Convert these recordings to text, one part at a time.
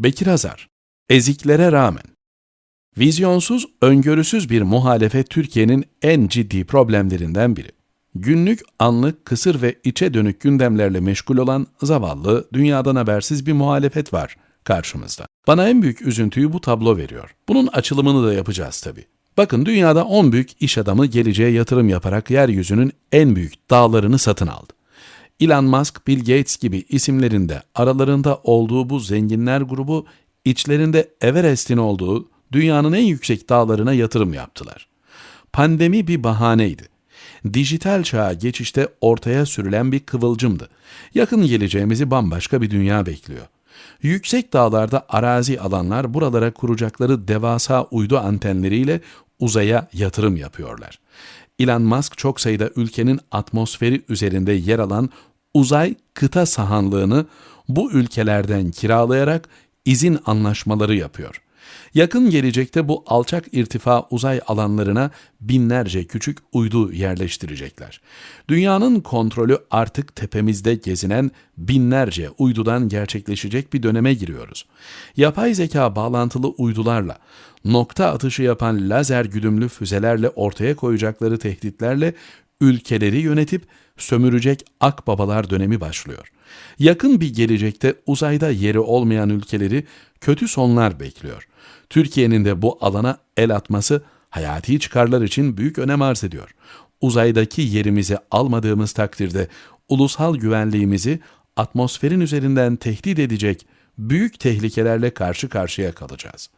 Bekir Hazar, eziklere rağmen. Vizyonsuz, öngörüsüz bir muhalefet Türkiye'nin en ciddi problemlerinden biri. Günlük, anlık, kısır ve içe dönük gündemlerle meşgul olan zavallı, dünyadan habersiz bir muhalefet var karşımızda. Bana en büyük üzüntüyü bu tablo veriyor. Bunun açılımını da yapacağız tabii. Bakın dünyada 10 büyük iş adamı geleceğe yatırım yaparak yeryüzünün en büyük dağlarını satın aldı. Elon Musk, Bill Gates gibi isimlerin de aralarında olduğu bu zenginler grubu içlerinde Everest'in olduğu dünyanın en yüksek dağlarına yatırım yaptılar. Pandemi bir bahaneydi. Dijital çağa geçişte ortaya sürülen bir kıvılcımdı. Yakın geleceğimizi bambaşka bir dünya bekliyor. Yüksek dağlarda arazi alanlar buralara kuracakları devasa uydu antenleriyle uzaya yatırım yapıyorlar. Elon Musk çok sayıda ülkenin atmosferi üzerinde yer alan uzay kıta sahanlığını bu ülkelerden kiralayarak izin anlaşmaları yapıyor. Yakın gelecekte bu alçak irtifa uzay alanlarına binlerce küçük uydu yerleştirecekler. Dünyanın kontrolü artık tepemizde gezinen binlerce uydudan gerçekleşecek bir döneme giriyoruz. Yapay zeka bağlantılı uydularla, nokta atışı yapan lazer güdümlü füzelerle ortaya koyacakları tehditlerle ülkeleri yönetip sömürecek akbabalar dönemi başlıyor. Yakın bir gelecekte uzayda yeri olmayan ülkeleri kötü sonlar bekliyor. Türkiye'nin de bu alana el atması hayati çıkarlar için büyük önem arz ediyor. Uzaydaki yerimizi almadığımız takdirde ulusal güvenliğimizi atmosferin üzerinden tehdit edecek büyük tehlikelerle karşı karşıya kalacağız.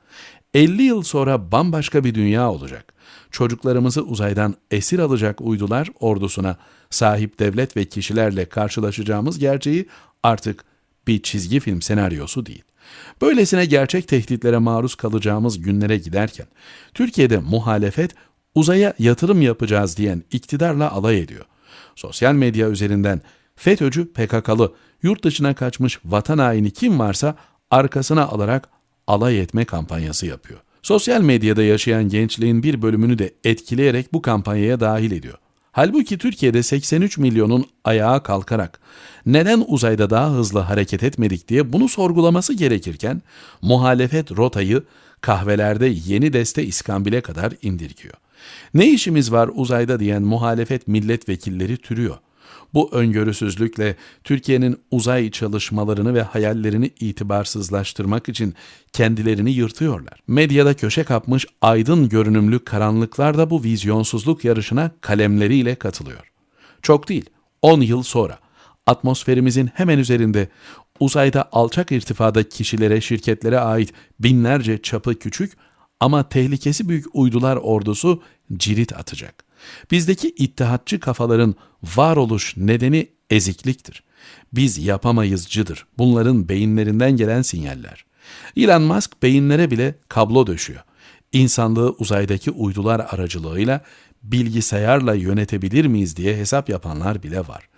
50 yıl sonra bambaşka bir dünya olacak. Çocuklarımızı uzaydan esir alacak uydular ordusuna sahip devlet ve kişilerle karşılaşacağımız gerçeği artık bir çizgi film senaryosu değil. Böylesine gerçek tehditlere maruz kalacağımız günlere giderken Türkiye'de muhalefet uzaya yatırım yapacağız diyen iktidarla alay ediyor. Sosyal medya üzerinden FETÖ'cü PKK'lı, yurt dışına kaçmış vatan haini kim varsa arkasına alarak alay etme kampanyası yapıyor. Sosyal medyada yaşayan gençliğin bir bölümünü de etkileyerek bu kampanyaya dahil ediyor. Halbuki Türkiye'de 83 milyonun ayağa kalkarak neden uzayda daha hızlı hareket etmedik diye bunu sorgulaması gerekirken muhalefet rotayı kahvelerde yeni deste iskambile kadar indirgiyor. Ne işimiz var uzayda diyen muhalefet milletvekilleri türüyor. Bu öngörüsüzlükle Türkiye'nin uzay çalışmalarını ve hayallerini itibarsızlaştırmak için kendilerini yırtıyorlar. Medyada köşe kapmış aydın görünümlü karanlıklar da bu vizyonsuzluk yarışına kalemleriyle katılıyor. Çok değil, 10 yıl sonra atmosferimizin hemen üzerinde uzayda alçak irtifada kişilere, şirketlere ait binlerce çapı küçük ama tehlikesi büyük uydular ordusu cirit atacak. Bizdeki ittihatçı kafaların varoluş nedeni ezikliktir. Biz yapamayızcıdır. Bunların beyinlerinden gelen sinyaller. Elon Musk beyinlere bile kablo döşüyor. İnsanlığı uzaydaki uydular aracılığıyla bilgisayarla yönetebilir miyiz diye hesap yapanlar bile var.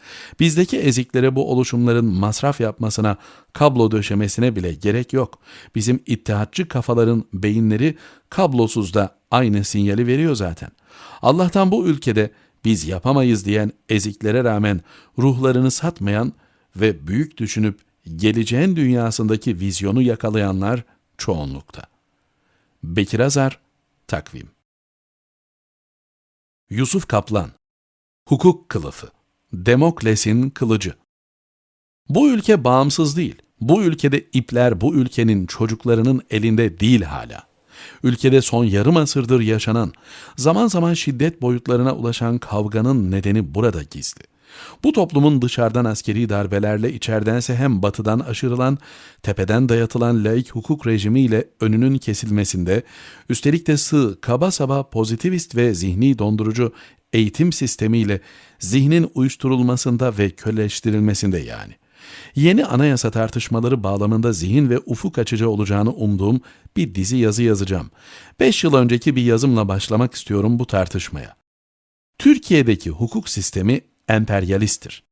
Bizdeki eziklere bu oluşumların masraf yapmasına, kablo döşemesine bile gerek yok. Bizim ittihatçı kafaların beyinleri kablosuz da aynı sinyali veriyor zaten. Allah'tan bu ülkede biz yapamayız diyen eziklere rağmen ruhlarını satmayan ve büyük düşünüp geleceğin dünyasındaki vizyonu yakalayanlar çoğunlukta. Bekir Azar, Takvim Yusuf Kaplan Hukuk Kılıfı Demokles'in Kılıcı Bu ülke bağımsız değil. Bu ülkede ipler bu ülkenin çocuklarının elinde değil hala. Ülkede son yarım asırdır yaşanan, zaman zaman şiddet boyutlarına ulaşan kavganın nedeni burada gizli. Bu toplumun dışarıdan askeri darbelerle içerdense hem batıdan aşırılan, tepeden dayatılan laik hukuk rejimiyle önünün kesilmesinde, üstelik de sığ, kaba saba pozitivist ve zihni dondurucu eğitim sistemiyle zihnin uyuşturulmasında ve köleştirilmesinde yani. Yeni anayasa tartışmaları bağlamında zihin ve ufuk açıcı olacağını umduğum bir dizi yazı yazacağım. Beş yıl önceki bir yazımla başlamak istiyorum bu tartışmaya. Türkiye'deki hukuk sistemi emperyalisttir.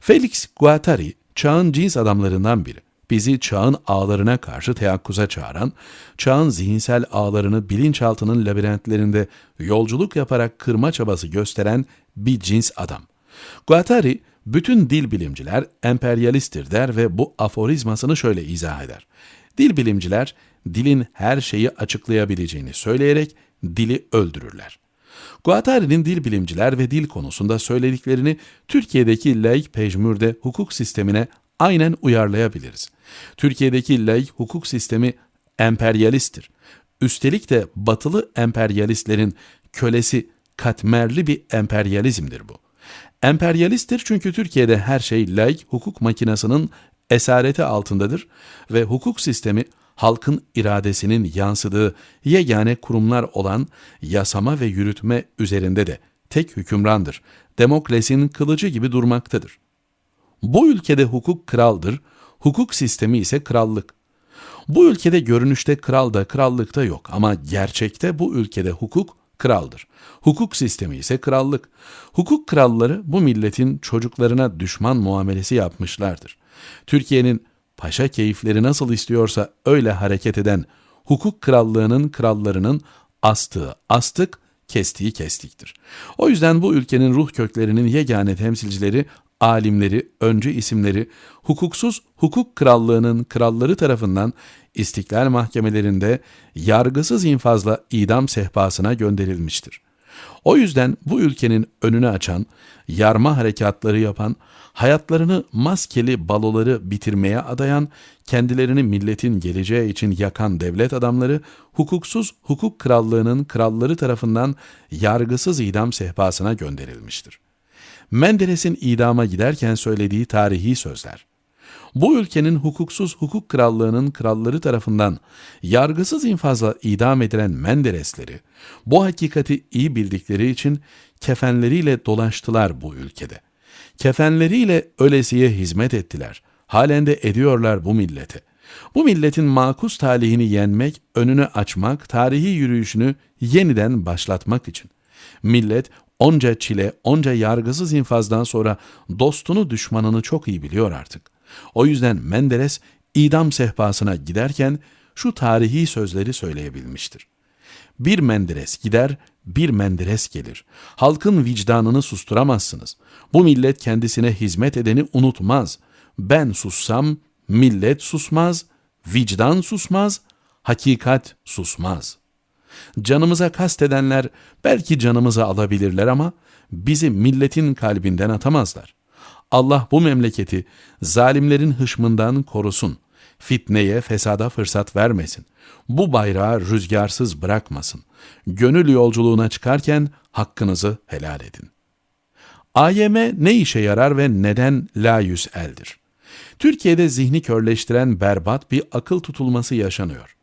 Felix Guattari, çağın cins adamlarından biri. Bizi çağın ağlarına karşı teyakkuza çağıran, çağın zihinsel ağlarını bilinçaltının labirentlerinde yolculuk yaparak kırma çabası gösteren bir cins adam. Guattari, bütün dil bilimciler emperyalisttir der ve bu aforizmasını şöyle izah eder. Dil bilimciler dilin her şeyi açıklayabileceğini söyleyerek dili öldürürler. Guattari'nin dil bilimciler ve dil konusunda söylediklerini Türkiye'deki laik pejmürde hukuk sistemine aynen uyarlayabiliriz. Türkiye'deki laik hukuk sistemi emperyalisttir. Üstelik de batılı emperyalistlerin kölesi katmerli bir emperyalizmdir bu. Emperyalisttir çünkü Türkiye'de her şey laik hukuk makinasının esareti altındadır ve hukuk sistemi halkın iradesinin yansıdığı yegane kurumlar olan yasama ve yürütme üzerinde de tek hükümrandır. Demokrasinin kılıcı gibi durmaktadır. Bu ülkede hukuk kraldır, hukuk sistemi ise krallık. Bu ülkede görünüşte kral da krallık da yok ama gerçekte bu ülkede hukuk kraldır. Hukuk sistemi ise krallık. Hukuk kralları bu milletin çocuklarına düşman muamelesi yapmışlardır. Türkiye'nin paşa keyifleri nasıl istiyorsa öyle hareket eden hukuk krallığının krallarının astığı astık, kestiği kestiktir. O yüzden bu ülkenin ruh köklerinin yegane temsilcileri alimleri, öncü isimleri hukuksuz hukuk krallığının kralları tarafından istiklal mahkemelerinde yargısız infazla idam sehpasına gönderilmiştir. O yüzden bu ülkenin önünü açan, yarma harekatları yapan, hayatlarını maskeli baloları bitirmeye adayan, kendilerini milletin geleceği için yakan devlet adamları, hukuksuz hukuk krallığının kralları tarafından yargısız idam sehpasına gönderilmiştir. Menderes'in idama giderken söylediği tarihi sözler. Bu ülkenin hukuksuz hukuk krallığının kralları tarafından yargısız infazla idam edilen Menderesleri bu hakikati iyi bildikleri için kefenleriyle dolaştılar bu ülkede. Kefenleriyle ölesiye hizmet ettiler. Halen de ediyorlar bu millete. Bu milletin makus talihini yenmek, önünü açmak, tarihi yürüyüşünü yeniden başlatmak için. Millet onca çile, onca yargısız infazdan sonra dostunu düşmanını çok iyi biliyor artık. O yüzden Menderes idam sehpasına giderken şu tarihi sözleri söyleyebilmiştir. Bir Menderes gider, bir Menderes gelir. Halkın vicdanını susturamazsınız. Bu millet kendisine hizmet edeni unutmaz. Ben sussam millet susmaz, vicdan susmaz, hakikat susmaz. Canımıza kastedenler belki canımızı alabilirler ama bizi milletin kalbinden atamazlar. Allah bu memleketi zalimlerin hışmından korusun. Fitneye, fesada fırsat vermesin. Bu bayrağı rüzgarsız bırakmasın. Gönül yolculuğuna çıkarken hakkınızı helal edin. AYM ne işe yarar ve neden la eldir? Türkiye'de zihni körleştiren berbat bir akıl tutulması yaşanıyor.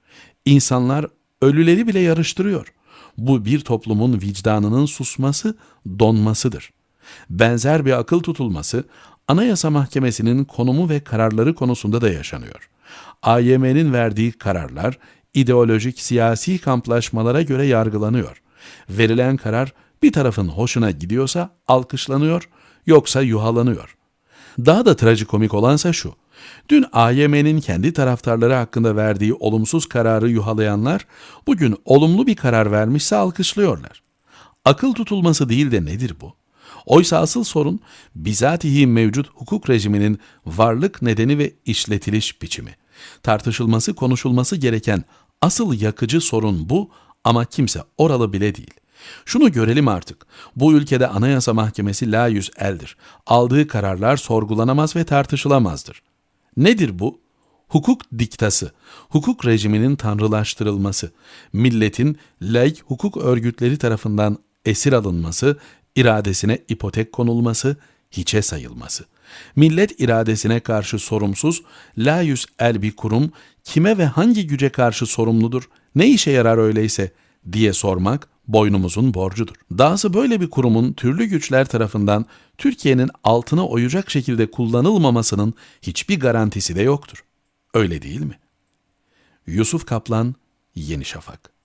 İnsanlar ölüleri bile yarıştırıyor. Bu bir toplumun vicdanının susması, donmasıdır. Benzer bir akıl tutulması Anayasa Mahkemesi'nin konumu ve kararları konusunda da yaşanıyor. AYM'nin verdiği kararlar ideolojik siyasi kamplaşmalara göre yargılanıyor. Verilen karar bir tarafın hoşuna gidiyorsa alkışlanıyor, yoksa yuhalanıyor. Daha da trajikomik olansa şu. Dün AYM'nin kendi taraftarları hakkında verdiği olumsuz kararı yuhalayanlar bugün olumlu bir karar vermişse alkışlıyorlar. Akıl tutulması değil de nedir bu? Oysa asıl sorun bizatihi mevcut hukuk rejiminin varlık nedeni ve işletiliş biçimi. Tartışılması, konuşulması gereken asıl yakıcı sorun bu ama kimse oralı bile değil. Şunu görelim artık. Bu ülkede Anayasa Mahkemesi la yüz eldir. Aldığı kararlar sorgulanamaz ve tartışılamazdır. Nedir bu? Hukuk diktası, hukuk rejiminin tanrılaştırılması, milletin laik hukuk örgütleri tarafından esir alınması, iradesine ipotek konulması, hiçe sayılması. Millet iradesine karşı sorumsuz, la yüz el bir kurum kime ve hangi güce karşı sorumludur, ne işe yarar öyleyse diye sormak boynumuzun borcudur. Dahası böyle bir kurumun türlü güçler tarafından Türkiye'nin altına oyacak şekilde kullanılmamasının hiçbir garantisi de yoktur. Öyle değil mi? Yusuf Kaplan, Yeni Şafak